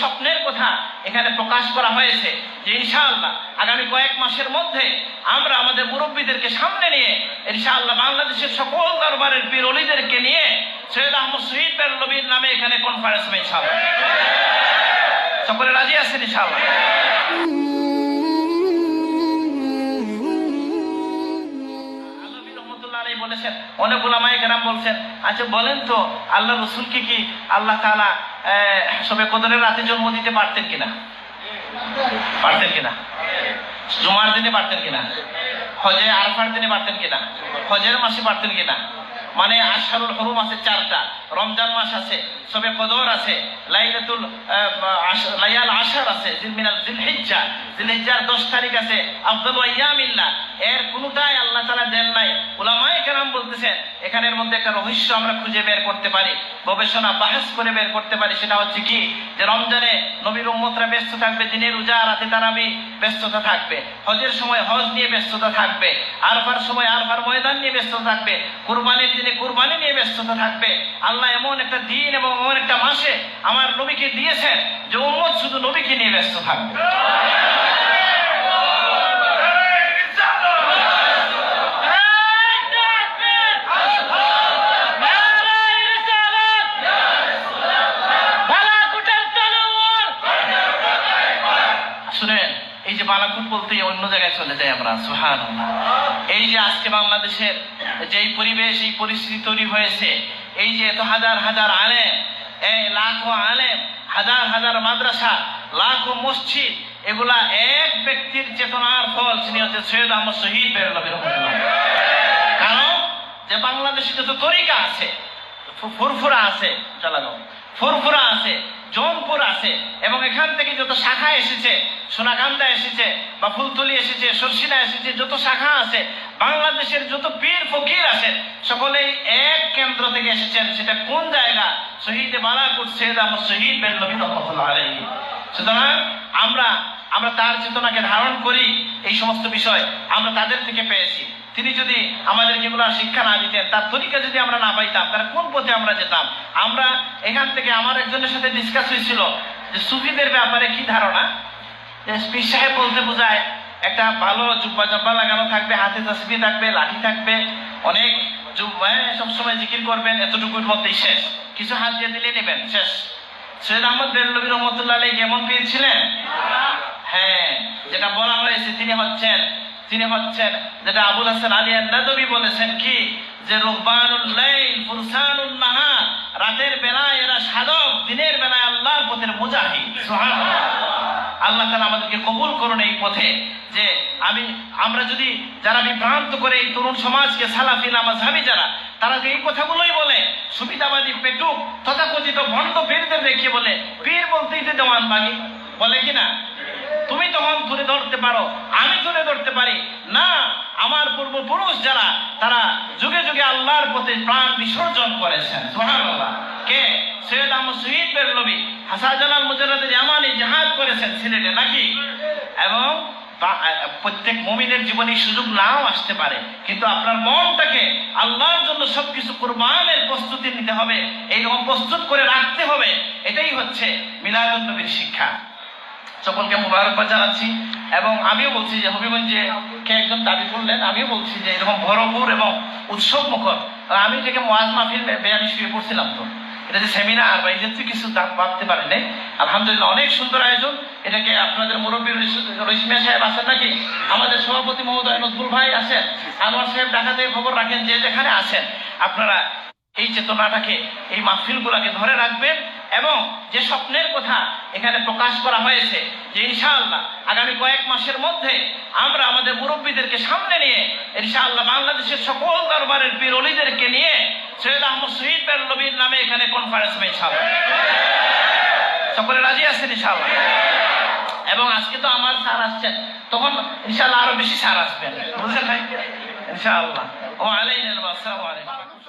স্বপ্নের কথা এখানে প্রকাশ করা হয়েছে যে ইনশাআল্লাহ আগামী কয়েক মাসের মধ্যে আমরা আমাদের মুরব্বীদেরকে সামনে নিয়ে ইনশাআল্লাহ বাংলাদেশের সকল দরবারের পিরলিদেরকে নিয়ে সৈয়দ আহমদ শহীদ বেরলবীর নামে এখানে কনফারেন্স হবে। ইনশাআল্লাহ সকলে রাজি আছেন ইনশাআল্লাহ? অনেক ওলামায়ে কেরাম বলছেন আচ্ছা বলেন তো আল্লাহ রসুলকে কি আল্লাহ আহ, সবে কদরের রাতে জন্ম দিতে পারতেন কিনা? পারতেন কিনা? জুমার দিনে পারতেন কিনা? হজে আরফার দিনে পারতেন কিনা? হজের মাসে পারতেন কিনা? মানে আশারুল হরুম আছে চারটা রমজান মাস আছে সবে কদর আছে লাইলাতুল লাইয়াল আশার আছে জিলমিনাল জিলহিজ্জা জিলহিজ্জার দশ তারিখ আছে আফদল ইয়ামিল্লাহ এর কোনটাই আল্লাহ তালা দেন নাই। বলতেছেন এখানের মধ্যে একটা রহস্য আমরা খুঁজে বের করতে পারি, গবেষণা বাহাস করে বের করতে পারি, সেটা হচ্ছে কি? যে রমজানে নবীর উম্মতরা ব্যস্ত থাকবে, দিনের রোজা রাতে তারাবি ব্যস্ততা থাকবে, হজের সময় হজ নিয়ে ব্যস্ততা থাকবে, আরফার সময় আরফার ময়দান নিয়ে ব্যস্ত থাকবে, কুরবানির দিনে কুরবানি নিয়ে ব্যস্ততা থাকবে। আল্লাহ এমন একটা দিন এবং এমন একটা মাসে আমার নবীকে দিয়েছেন যে উম্মত শুধু নবীকে নিয়ে ব্যস্ত থাকবে। বালাকুট বলতে অন্য জায়গায় চলে যাই আমরা সুহান এই যে আজকে বাংলাদেশের যেই পরিবেশ, এই পরিস্থিতি তৈরি হয়েছে, এই যে এত হাজার হাজার আলেম এই লাখো আলেম, হাজার হাজার মাদ্রাসা, লাখো মসজিদ, এগুলা এক ব্যক্তির চেতনার ফল তিনি হচ্ছে সৈয়দ আহমদ শহীদ বেরুল্লাহ কারণ যে বাংলাদেশে যত তরিকা আছে ফুরফুরা আছে চালানো ফুরফুরা আছে জৌনপুর আছে এবং এখান থেকে যত শাখা এসেছে, সোনাকান্দা এসেছে বা ফুলতলি এসেছে, সরসিনা এসেছে, যত শাখা আছে, বাংলাদেশের যত পীর ফকির আছেন সকলেই এক কেন্দ্র থেকে এসেছেন। সেটা কোন জায়গা? শহীদ বালাকুট সৈয়দ আহমদ শহীদ বেন নবী সুতরাং আমরা আমরা তার চেতনাকে ধারণ করি এই সমস্ত বিষয় আমরা তাদের থেকে পেয়েছি। তিনি যদি আমাদের এগুলো শিক্ষা না দিতেন তার তরিকা যদি আমরা না পাইতাম তাহলে কোন পথে আমরা যেতাম? আমরা এখান থেকে আমার একজনের সাথে ডিসকাস হয়েছিল যে সুফিদের ব্যাপারে কি ধারণা? যে পীর সাহেব বলতে বোঝায় একটা ভালো জুব্বা জব্বা লাগানো থাকবে হাতে তসবি থাকবে লাঠি থাকবে অনেক সবসময় জিকির করবেন এতটুকুর মধ্যেই শেষ। কিছু হাত দিয়ে দিলে নেবেন শেষ। সৈয়দ আহমদ বেরলবী রহমতুল্লাহ আলী কেমন পেয়েছিলেন হ্যাঁ যেটা বলা হয়েছে তিনি হচ্ছেন তিনি হচ্ছেন যেটা আবুল হাসান আলী নাদবী বলেছেন কি? যে রুহবানুল লাইল, ফুরসানুল নাহার রাতের বেলায় এরা সাধক, দিনের বেলায় আল্লাহর পথের মুজাহিদ। আল্লাহ তাআলা আমাদেরকে কবুল করুন এই পথে। যে আমি, আমরা যদি, যারা বিভ্রান্ত করে এই তরুণ সমাজকে সালাফি নামাজহাবি যারা, তারা যে এই কথাগুলোই বলে, সুবিধাবাদী পেটুক, তথাকথিত ভণ্ড পীরদের দেখিয়ে বলে, পীর বলতেই তো দেওয়ান বাগি বলে কি তখন তুলে ধরতে পারো, আমি তুলে ধরতে পারি। না, আমার পূর্বপুরুষ যারা, তারা যুগে যুগে আল্লাহর প্রতি প্রাণ বিসর্জন করেছেন। সুবহানাল্লাহ। কে? সৈয়দ আহমদ শহীদ বেরলবি হাসাজালাল মুজাররাদের ইয়ামানি জাহাজ করেছেন সিলেটে, নাকি? এবং প্রত্যেক মমিনের জীবনে সুযোগ নাও আসতে পারে। কিন্তু আপনার মনটাকে আল্লাহর জন্য সবকিছু কোরবানের প্রস্তুতি নিতে হবে, এইরকম প্রস্তুত করে রাখতে হবে। এটাই হচ্ছে মিলাদুল নবীর শিক্ষা। সকলকে মুবারকবাদ জানাচ্ছি এবং আমিও বলছি যে হবিগঞ্জে কে একজন দাবি করলেন, আমিও বলছি যে এরকম ভরপুর এবং উৎসব মুখর আমি থেকে মোয়াজ মাহফিল বেয়ানি শুয়ে পড়ছিলাম তো। এটা যে সেমিনার বা তো কিছু দাম ভাবতে পারি নাই। আলহামদুলিল্লাহ অনেক সুন্দর আয়োজন। এটাকে আপনাদের মুরব্বী রইসমিয়া সাহেব আছেন নাকি? আমাদের সভাপতি মহোদয় নজরুল ভাই আছেন। আনোয়ার সাহেব ঢাকা থেকে খবর রাখেন যে যেখানে আছেন। আপনারা এই চেতনাটাকে, এই মাহফিলগুলোকে ধরে রাখবেন। এবং যে স্বপ্নের কথা এখানে প্রকাশ করা হয়েছে, যে ইনশাআল্লাহ আগামী কয়েক মাসের মধ্যে আমরা আমাদের মুরব্বীদেরকে সামনে নিয়ে ইনশাআল্লাহ বাংলাদেশের সকল দরবারের পীর অলিদেরকে নিয়ে সৈয়দ আহমদ শহীদ বেরলবীর নামে এখানে কনফারেন্স হবে ইনশাআল্লাহ। সকলে রাজি আছেন ইনশাআল্লাহ? এবং আজকে তো আমার স্যার আসছেন, তখন ইনশাআল্লাহ আরও বেশি স্যার আসবেন। বুঝলেন ভাই ইনশাআল্লাহ। ও আলাইকুম আসসালামু আলাইকুম।